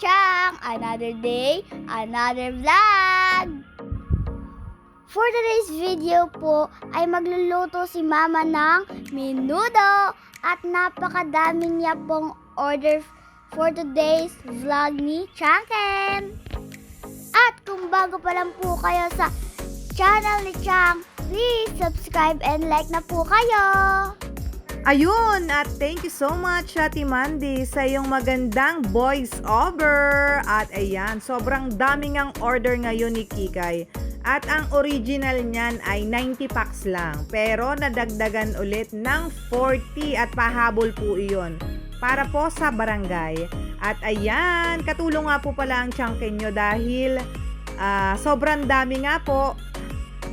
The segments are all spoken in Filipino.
Chang! Another day, another vlog! For today's video po ay magluluto si Mama ng minudo at napakadami niya pong order for today's vlog ni Changken. At kung bago pa lang po kayo sa channel ni Chang, please subscribe and like na po kayo! Ayun, at thank you so much, Ate Mandy, sa iyong magandang voice over. At ayan, sobrang daming ang order ngayon ni Kikay. At ang original niyan ay 90 packs lang. Pero nadagdagan ulit ng 40 at pahabol po iyon para po sa barangay. At ayan, katulong nga po pala ang chunkin nyo dahil ah, sobrang dami nga po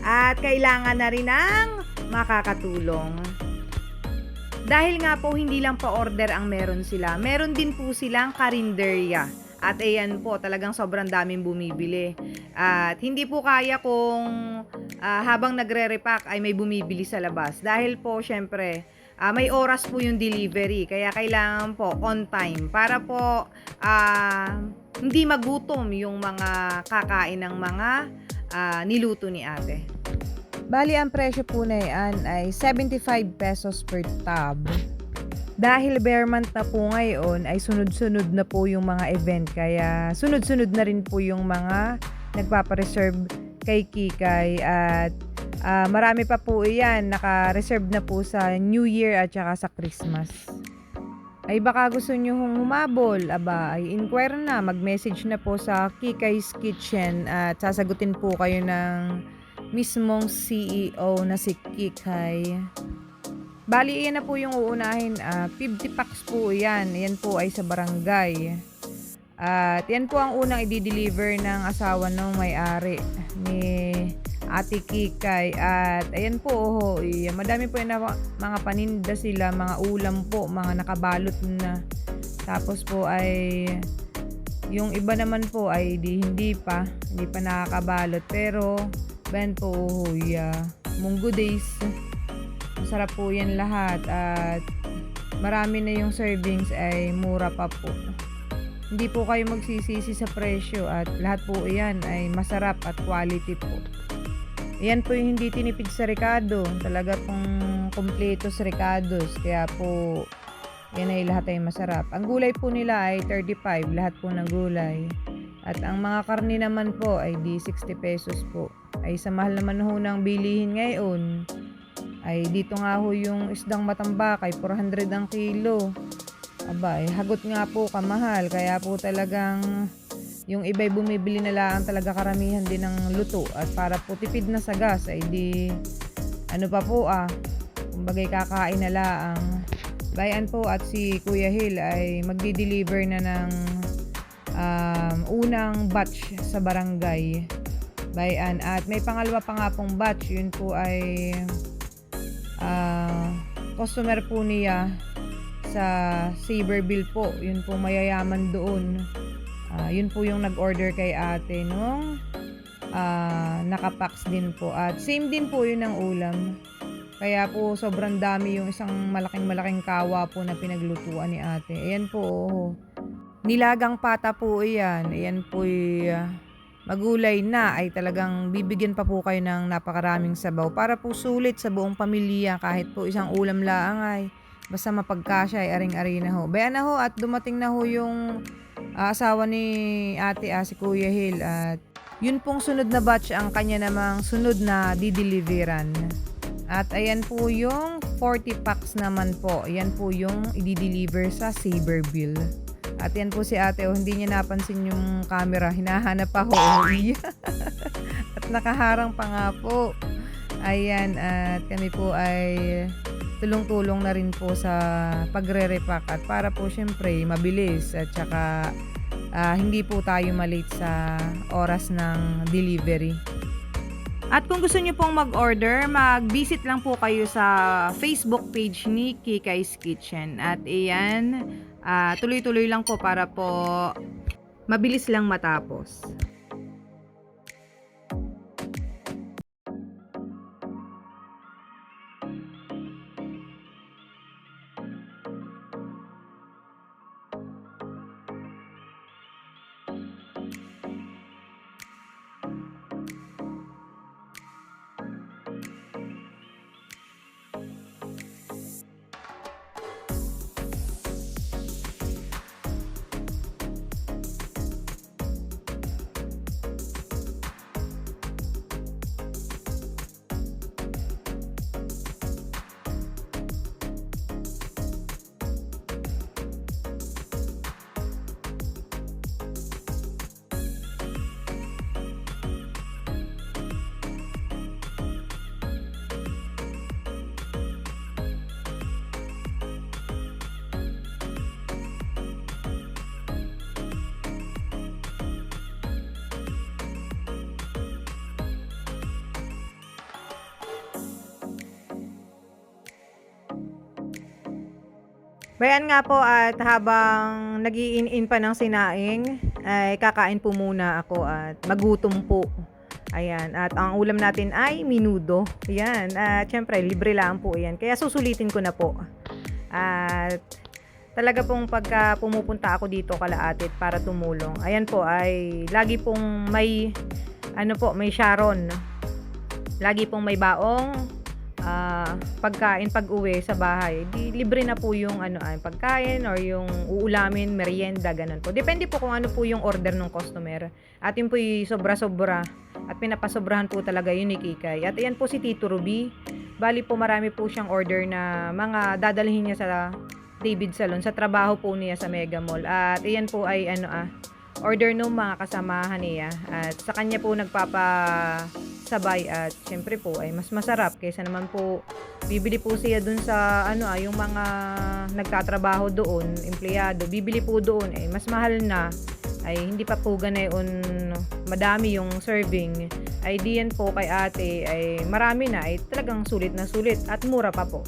at kailangan na rin ng makakatulong. Dahil nga po hindi lang pa order ang meron sila, meron din po silang karinderya. At ayan po, talagang sobrang daming bumibili. At hindi po kaya kung ah, habang nagre-repack ay may bumibili sa labas. Dahil po, syempre, ah, may oras po yung delivery. Kaya kailangan po on time para po ah, hindi magutom yung mga kakain ng mga ah, niluto ni ate. Bali, ang presyo po na yan ay 75 pesos per tab. Dahil bare month na po ngayon, ay sunod-sunod na po yung mga event. Kaya sunod-sunod na rin po yung mga nagpapareserve kay Kikay. At ah, marami pa po iyan. Naka-reserve na po sa New Year at saka sa Christmas. Ay baka gusto nyo humabol, aba, ay inquire na, mag-message na po sa Kikay's Kitchen at sasagutin po kayo ng mismong CEO na si Kikay. Bali, iyan na po yung uunahin. ah, 50 packs po yan. Yan po ay sa barangay. At yan po ang unang i-deliver ng asawa ng may-ari ni Ate Kikay. At ayan po, oh, iya, madami po yung na, mga paninda sila, mga ulam po, mga nakabalot na. Tapos po ay yung iba naman po ay di, hindi pa, hindi pa nakakabalot. Pero, ben po, oh, iya, munggo days. Masarap po yan lahat at marami na yung servings ay mura pa po. Hindi po kayo magsisisi sa presyo at lahat po yan ay masarap at quality po. Yan po yung hindi tinipid sa Ricardo. Talaga pong kompleto sa Ricardo's. Kaya po, yan ay lahat ay masarap. Ang gulay po nila ay 35, lahat po ng gulay. At ang mga karni naman po ay di 60 pesos po. Ay sa mahal naman ho ng bilihin ngayon, ay dito nga ho yung isdang matambak ay 400 ang kilo. Aba, eh, hagot nga po kamahal. Kaya po talagang yung iba'y bumibili na lang talaga karamihan din ng luto. At para po tipid na sa gas ay di ano pa po ah. Kumbagay kakain na lang. Bayan po at si Kuya Hill ay magdi-deliver na ng um, unang batch sa barangay. Bayan. At may pangalawa pa nga pong batch. Yun po ay ah, customer po niya sa Saberville po. Yun po mayayaman doon. Ah, yun po yung nag-order kay ate nung ah, nakapax din po. At same din po yun ng ulam. Kaya po sobrang dami yung isang malaking malaking kawa po na pinaglutuan ni ate. Ayan po. oh. Nilagang pata po iyan. Ayan po ah, magulay na ay talagang bibigyan pa po kayo ng napakaraming sabaw para po sulit sa buong pamilya kahit po isang ulam laang ay basta mapagkasya ay aring-ari na ho. Bayan na ho at dumating na ho yung ah, asawa ni ate ah, si Kuya Hill at yun pong sunod na batch ang kanya namang sunod na dideliveran. At ayan po yung 40 packs naman po. Ayan po yung i-deliver sa Saberville. At yan po si ate, oh, hindi niya napansin yung camera. Hinahanap pa ho. at nakaharang pa nga po. Ayan, at kami po ay tulong-tulong na rin po sa pagre-repack. At para po syempre mabilis at saka ah, hindi po tayo malate sa oras ng delivery. At kung gusto niyo pong mag-order, mag-visit lang po kayo sa Facebook page ni Kikay's Kitchen. At iyan, ah, tuloy-tuloy lang po para po mabilis lang matapos. Bayan nga po at habang nagiin-in pa ng sinaing, ay kakain po muna ako at magutom po. Ayan, at ang ulam natin ay minudo. Ayan, at syempre libre lang po yan. Kaya susulitin ko na po. At talaga pong pagka pumupunta ako dito kalaatit para tumulong. Ayan po ay lagi pong may ano po, may Sharon. Lagi pong may baong ah, pagkain pag uwi sa bahay, di libre na po yung ano ay pagkain or yung uulamin, merienda, ganun po. Depende po kung ano po yung order ng customer. At yun po sobra-sobra at pinapasobrahan po talaga yun ni Kikay. At ayan po si Tito Ruby. Bali po marami po siyang order na mga dadalhin niya sa David Salon sa trabaho po niya sa Mega Mall. At ayan po ay ano ah order ng mga kasamahan niya at sa kanya po nagpapasabay at syempre po ay mas masarap kaysa naman po bibili po siya dun sa ano ah yung mga nagtatrabaho doon empleyado bibili po doon ay mas mahal na ay hindi pa po ganayon madami yung serving ay diyan po kay ate ay marami na ay talagang sulit na sulit at mura pa po.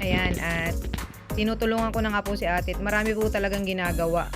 Ayan at tinutulungan ko na nga po si ate at marami po talagang ginagawa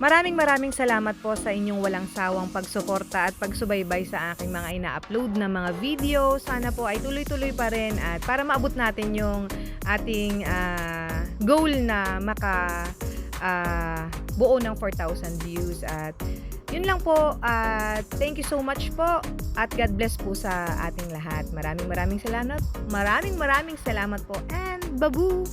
Maraming maraming salamat po sa inyong walang sawang pagsuporta at pagsubaybay sa aking mga ina-upload na mga video. Sana po ay tuloy-tuloy pa rin at para maabot natin yung ating ah, goal na maka ah, buo ng 4,000 views at yun lang po at thank you so much po at God bless po sa ating lahat. Maraming maraming salamat. Maraming maraming salamat po and babu!